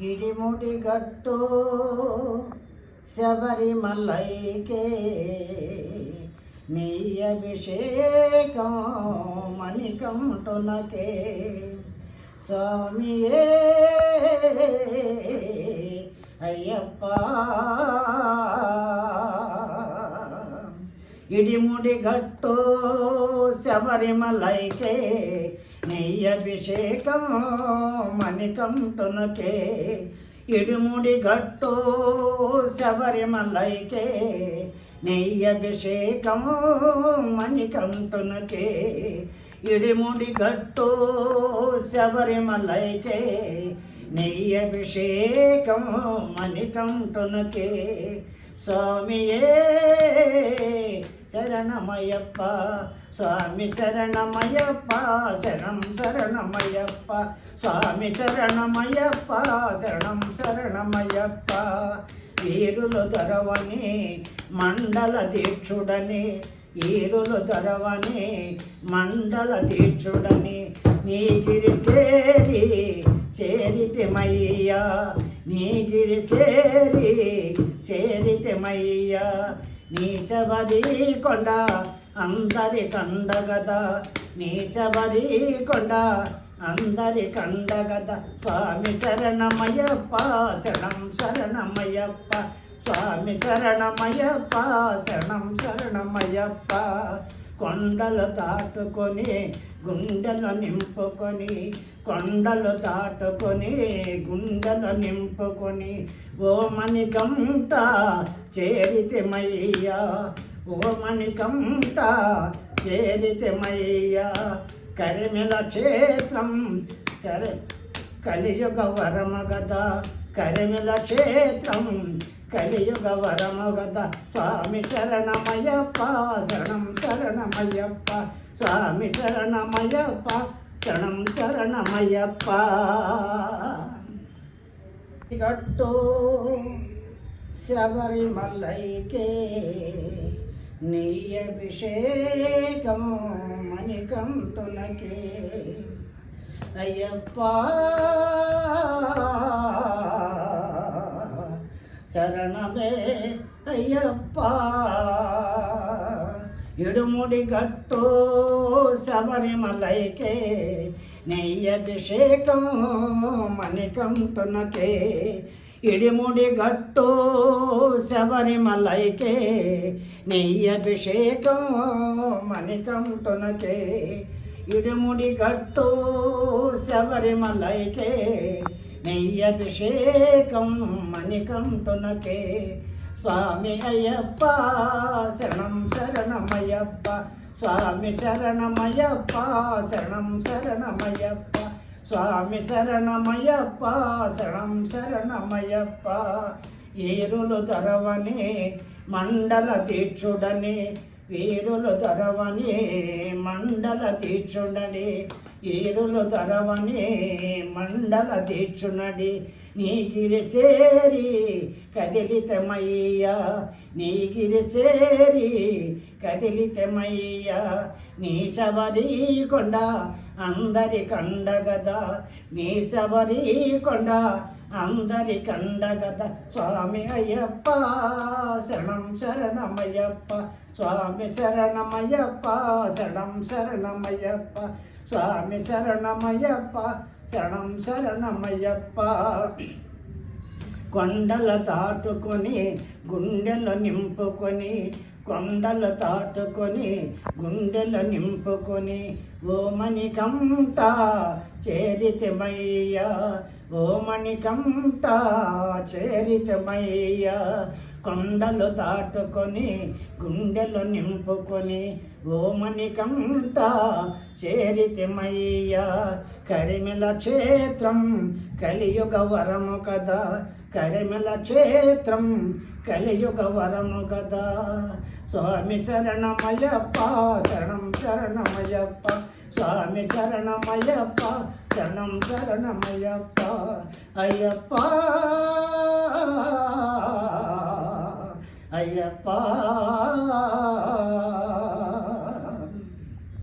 ఇడిముడి గట్టు శబరిమలైకే నీ అభిషేకం మణికంటునకే స్వామియే అయ్యప్ప ఇడిముడి గట్టు శబరిమలైకే నీ అభిషేకం మణికంటునకే ఇడుముడి గట్టు శబరిమలైకే. నీ అభిషేకం మణికంటునకే ఇడిముడి గట్టు శబరిమలైకే. నీ అభిషేకం మణికంటునకే స్వామియే శరణమయ్యప్ప స్వామి శరణమయ్యప్ప శరణం శరణమయ్యప్ప స్వామి శరణమయ్యప్ప శరణం శరణమయ్యప్ప. వీరులు దొరవని మండల దీక్షుడని ఈరులు దొరవని మండల దీక్షుడని నీ గిరిసేరి చేరితిమయ్యా నీ గిరిసేరి చేరితిమయ్యా నీ శబరి కొండ అందరి కండగద. నీ శబరి కొండ అందరి కండగద. స్వామి శరణమయ్యప్ప శరణం శరణమయ్యప్ప. స్వామి శరణమయ్యప్ప శరణం శరణమయ్యప్ప. కొండలు దాటుకొని గుండెలు నింపుకొని కొండలు దాటుకొని గుండెలు నింపుకొని ఓ మణికంట చేరితమయ్యా. ఓ మణికంట చేరితమయ్యా. కరిమిల క్షేత్రం కర కలియుగ వరమగద కరిమిల క్షేత్రం కలియుగ వరమగద స్వామి శరణమయ్యప్ప శరణం శరణమయ్యప్ప స్వామి శరణమయ్యప్ప శరణం శరణమయ్యప్ప గట్టు శబరిమలైకే నీ అభిషేకం మణికంఠులకే అయ్యప్ప శరణమే అయ్యప్ప ఇడుముడి గట్టు శబరిమలైకే నెయ్యభిషేకం మణికంటునకే ఇడిముడి గట్టు శబరిమలైకే నెయ్యభిషేకం మణికంటునకే ఇడుముడి గట్టు శబరిమలైకే నెయ్యభిషేకం మణికంఠునకే. స్వామి అయ్యప్ప శరణం శరణమయ్యప్ప. స్వామి శరణమయ్యప్ప శరణం శరణమయ్యప్ప. స్వామి శరణమయ్యప్ప శరణం శరణమయ్యప్ప. ఏరులు తరవని మండల తీర్చుడని వీరులు తరవని మండల తీర్చుండడి ఈరులు తరవని మండల తీర్చునడి నీ గిరిసేరి కదిలితమయ్యా. నీ గిరిసేరి కదిలితమయ్యా. నీ శబరి కొండ అందరి కండగదా నీ శబరి కొండ అందరి కండగద స్వామి అయ్యప్ప శరణం శరణమయ్యప్ప స్వామి శరణమయ్యప్ప శరణం శరణమయ్యప్ప స్వామి శరణమయ్యప్ప శరణం శరణమయ్యప్ప. కొండల దాటుకొని గుండెలు నింపుకొని కొండలు తాటుకొని గుండెల నింపుకొని ఓ మణికంట చేరితమయ్యా ఓ మణికంట చేరితమయ్యా కొండలు దాటుకొని గుండెలు నింపుకొని ఓ మణికంట కరిమిల క్షేత్రం కలియుగ వరము కదా. కరిమిల క్షేత్రం కలియుగ వరము కదా. స్వామి శరణమయ్యప్ప శరణం శరణమయ్యప్ప. స్వామి శరణమయ్యప్ప శరణం శరణమయ్యప్ప. అయ్యప్ప! అయ్యప్ప